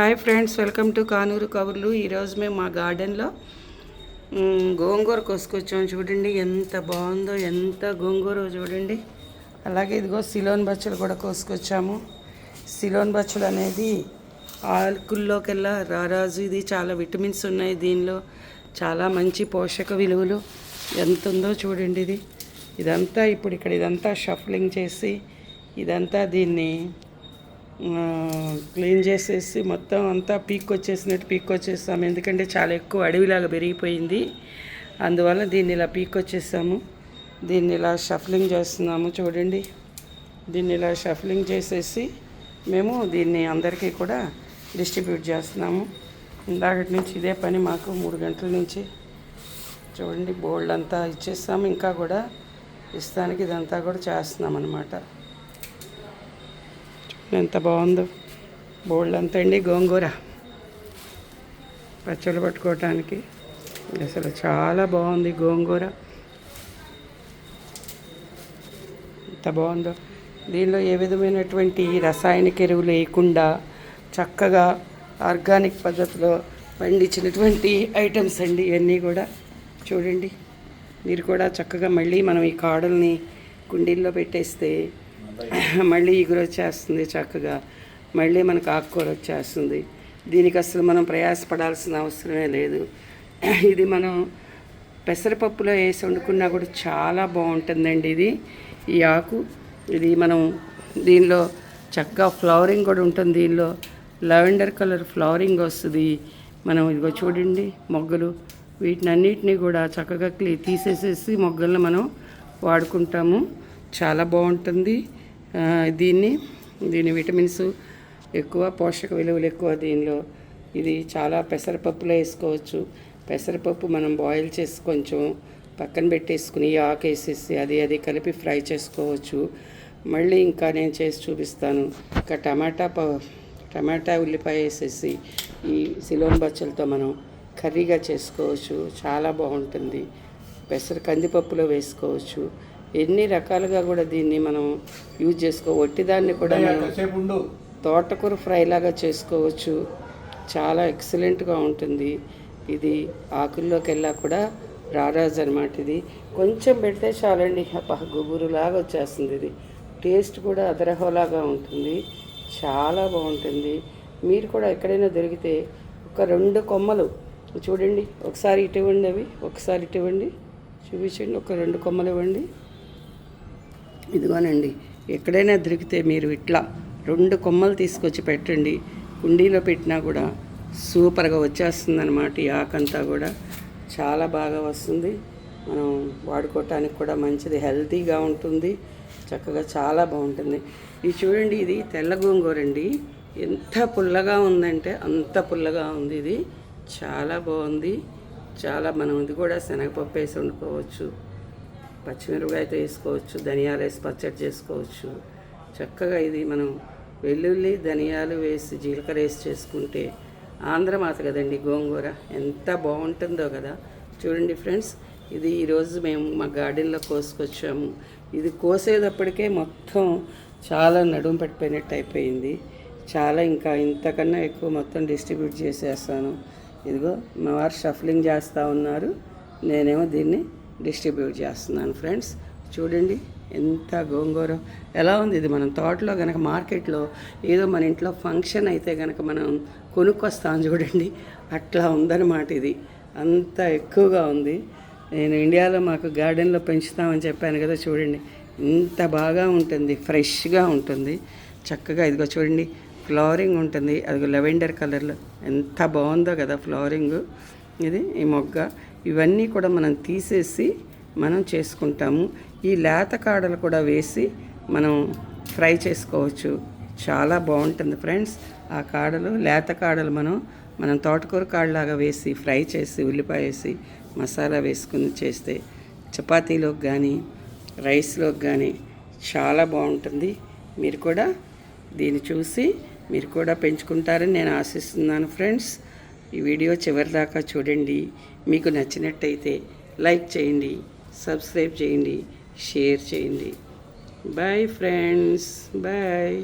Hi friends welcome to Kanuru కబుర్లు. ఈరోజు మేము మా గార్డెన్లో గోంగూర కోసుకొచ్చాము చూడండి ఎంత బాగుందో ఎంత గోంగూర చూడండి. అలాగే ఇదిగో సిలోన్ బచ్చలు కూడా కోసుకొచ్చాము. సిలోన్ బచ్చలు అనేది ఆకుల్లోకెల్లా రారాజు. ఇది చాలా విటమిన్స్ ఉన్నాయి దీనిలో. చాలా మంచి పోషక విలువలు. ఎంత ఉందో చూడండి ఇది. ఇదంతా ఇప్పుడు ఇక్కడ ఇదంతా షఫ్లింగ్ చేసి ఇదంతా దీన్ని క్లీన్ చేసేసి మొత్తం అంతా పీక్ వచ్చేసినట్టు పీక్ వచ్చేస్తాము. ఎందుకంటే చాలా ఎక్కువ అడవిలాగా పెరిగిపోయింది. అందువల్ల దీన్ని ఇలా పీక్ వచ్చేసాము. దీన్ని ఇలా షఫ్లింగ్ చేస్తున్నాము. చూడండి. దీన్ని ఇలా షఫ్లింగ్ చేసేసి మేము దీన్ని అందరికీ కూడా డిస్ట్రిబ్యూట్ చేస్తున్నాము. ఇందాకటి నుంచి ఇదే పని మాకు మూడు గంటల నుంచి. చూడండి బోల్డ్ అంతా ఇచ్చేస్తాము. ఇంకా కూడా ఇస్తానికి ఇదంతా కూడా చేస్తున్నాం అన్నమాట ఎంత బాగుందో. బోల్డ్ అంతా అండి గోంగూర. పచ్చళ్ళు పట్టుకోవటానికి. అసలు చాలా బాగుంది గోంగూర. ఎంత బాగుందో. దీనిలో ఏ విధమైనటువంటి రసాయనిక ఎరువులు వేయకుండా చక్కగా ఆర్గానిక్ పద్ధతిలో పండించినటువంటి ఐటమ్స్ అండి ఇవన్నీ కూడా. చూడండి. మీరు కూడా చక్కగా మళ్ళీ మనం ఈ కాడల్ని కుండీల్లో పెట్టేస్తే మళ్ళీ ఇగురు వచ్చేస్తుంది చక్కగా. మళ్ళీ మనకు ఆకుకూర వచ్చేస్తుంది. దీనికి అసలు మనం ప్రయాసపడాల్సిన అవసరమే లేదు. ఇది మనం పెసరపప్పులో వేసి వండుకున్నా కూడా చాలా బాగుంటుందండి ఇది. ఈ ఆకు ఇది మనం దీనిలో చక్కగా ఫ్లవరింగ్ కూడా ఉంటుంది దీనిలో. లావెండర్ కలర్ ఫ్లవరింగ్ వస్తుంది. మనం ఇదిగో చూడండి మొగ్గలు. వీటిని అన్నిటినీ కూడా చక్కగా క్లీ తీసేసేసి మొగ్గలను మనం వాడుకుంటాము. చాలా బాగుంటుంది. దీన్ని దీని విటమిన్స్ ఎక్కువ పోషక విలువలు ఎక్కువ దీనిలో. ఇది చాలా పెసరపప్పులో వేసుకోవచ్చు. పెసరపప్పు మనం బాయిల్ చేసి కొంచెం పక్కన పెట్టేసుకుని ఆకు వేసేసి అది అది కలిపి ఫ్రై చేసుకోవచ్చు. మళ్ళీ ఇంకా నేను చేసి చూపిస్తాను. ఇంకా టమాటా ప టమాటా ఉల్లిపాయ వేసేసి ఈ సిలోన్ బచ్చలతో మనం కర్రీగా చేసుకోవచ్చు. చాలా బాగుంటుంది. పెసర కందిపప్పులో వేసుకోవచ్చు. ఎన్ని రకాలుగా కూడా దీన్ని మనం యూజ్ చేసుకో వట్టిదాన్ని కూడా మనం తోటకూర ఫ్రై లాగా చేసుకోవచ్చు. చాలా ఎక్సలెంట్గా ఉంటుంది. ఇది ఆకుల్లోకి వెళ్ళా కూడా రారాజు అనమాట ఇది. కొంచెం పెడితే చాలండి. గుబురులాగా వచ్చేస్తుంది ఇది. టేస్ట్ కూడా అదరహోలాగా ఉంటుంది. చాలా బాగుంటుంది. మీరు కూడా ఎక్కడైనా దొరికితే ఒక రెండు కొమ్మలు చూడండి. ఒకసారి ఇటు ఇవ్వండి అవి. ఒకసారి ఇటు ఇవ్వండి. చూపించండి. ఒక రెండు కొమ్మలు ఇవ్వండి. ఇదిగోనండి ఎక్కడైనా దొరికితే మీరు ఇట్లా రెండు కొమ్మలు తీసుకొచ్చి పెట్టండి. కుండీలో పెట్టినా కూడా సూపర్గా వచ్చేస్తుంది అనమాట ఈ ఆకంతా కూడా. చాలా బాగా వస్తుంది. మనం వాడుకోవటానికి కూడా మంచిది హెల్తీగా ఉంటుంది. చక్కగా చాలా బాగుంటుంది. ఇది చూడండి ఇది తెల్ల గోంగూర అండి. ఎంత పుల్లగా ఉందంటే అంత పుల్లగా ఉంది ఇది. చాలా బాగుంది. చాలా మనం ఇది కూడా శనగపప్పు వేసి వండుకోవచ్చు. పచ్చిమిరపకాయతో వేసుకోవచ్చు ధనియాలు వేసి పచ్చడి చేసుకోవచ్చు. చక్కగా ఇది మనం వెల్లుల్లి ధనియాలు వేసి జీలకర్ర వేసి చేసుకుంటే ఆంధ్రమాత కదండి గోంగూర ఎంత బాగుంటుందో కదా. చూడండి ఫ్రెండ్స్ ఇది ఈరోజు మేము మా గార్డెన్లో కోసుకొచ్చాము. ఇది కోసేటప్పటికే మొత్తం చాలా నడుము పట్టిపోయినట్టు అయిపోయింది. చాలా ఇంకా ఇంతకన్నా ఎక్కువ మొత్తం డిస్ట్రిబ్యూట్ చేసేస్తాను. ఇదిగో మా వారు షఫ్లింగ్ చేస్తూ ఉన్నారు. నేనేమో దీన్ని డిస్ట్రిబ్యూట్ చేస్తున్నాను ఫ్రెండ్స్. చూడండి ఎంత గోంగూర. ఎలా ఉంది ఇది? మనం తోటలో కనుక మార్కెట్లో ఏదో మన ఇంట్లో ఫంక్షన్ అయితే కనుక మనం కొనుక్కొస్తాం చూడండి. అట్లా ఉందన్నమాట ఇది. అంత ఎక్కువగా ఉంది. నేను ఇండియాలో మాకు గార్డెన్లో పెంచుతామని చెప్పాను కదా చూడండి. ఇంత బాగా ఉంటుంది. ఫ్రెష్గా ఉంటుంది. చక్కగా ఇదిగో చూడండి. ఫ్లవరింగ్ ఉంటుంది. అది లెవెండర్ కలర్లో ఎంత బాగుందో కదా ఫ్లవరింగ్ ఇది ఈ మొగ్గ. ఇవన్నీ కూడా మనం తీసేసి మనం చేసుకుంటాము. ఈ లేత కాడలు కూడా వేసి మనం ఫ్రై చేసుకోవచ్చు. చాలా బాగుంటుంది ఫ్రెండ్స్. ఆ కాడలు లేత కాడలు మనం మనం తోటకూర కాడలాగా వేసి ఫ్రై చేసి ఉల్లిపాయ వేసి మసాలా వేసుకుని చేస్తే చపాతీలోకి కానీ రైస్లోకి కానీ చాలా బాగుంటుంది. మీరు కూడా దీన్ని చూసి మీరు కూడా పెంచుకుంటారని నేను ఆశిస్తున్నాను ఫ్రెండ్స్. ఈ వీడియో చివరి దాకా చూడండి. మీకు నచ్చినట్టయితే లైక్ చేయండి సబ్స్క్రైబ్ చేయండి షేర్ చేయండి. Bye friends bye.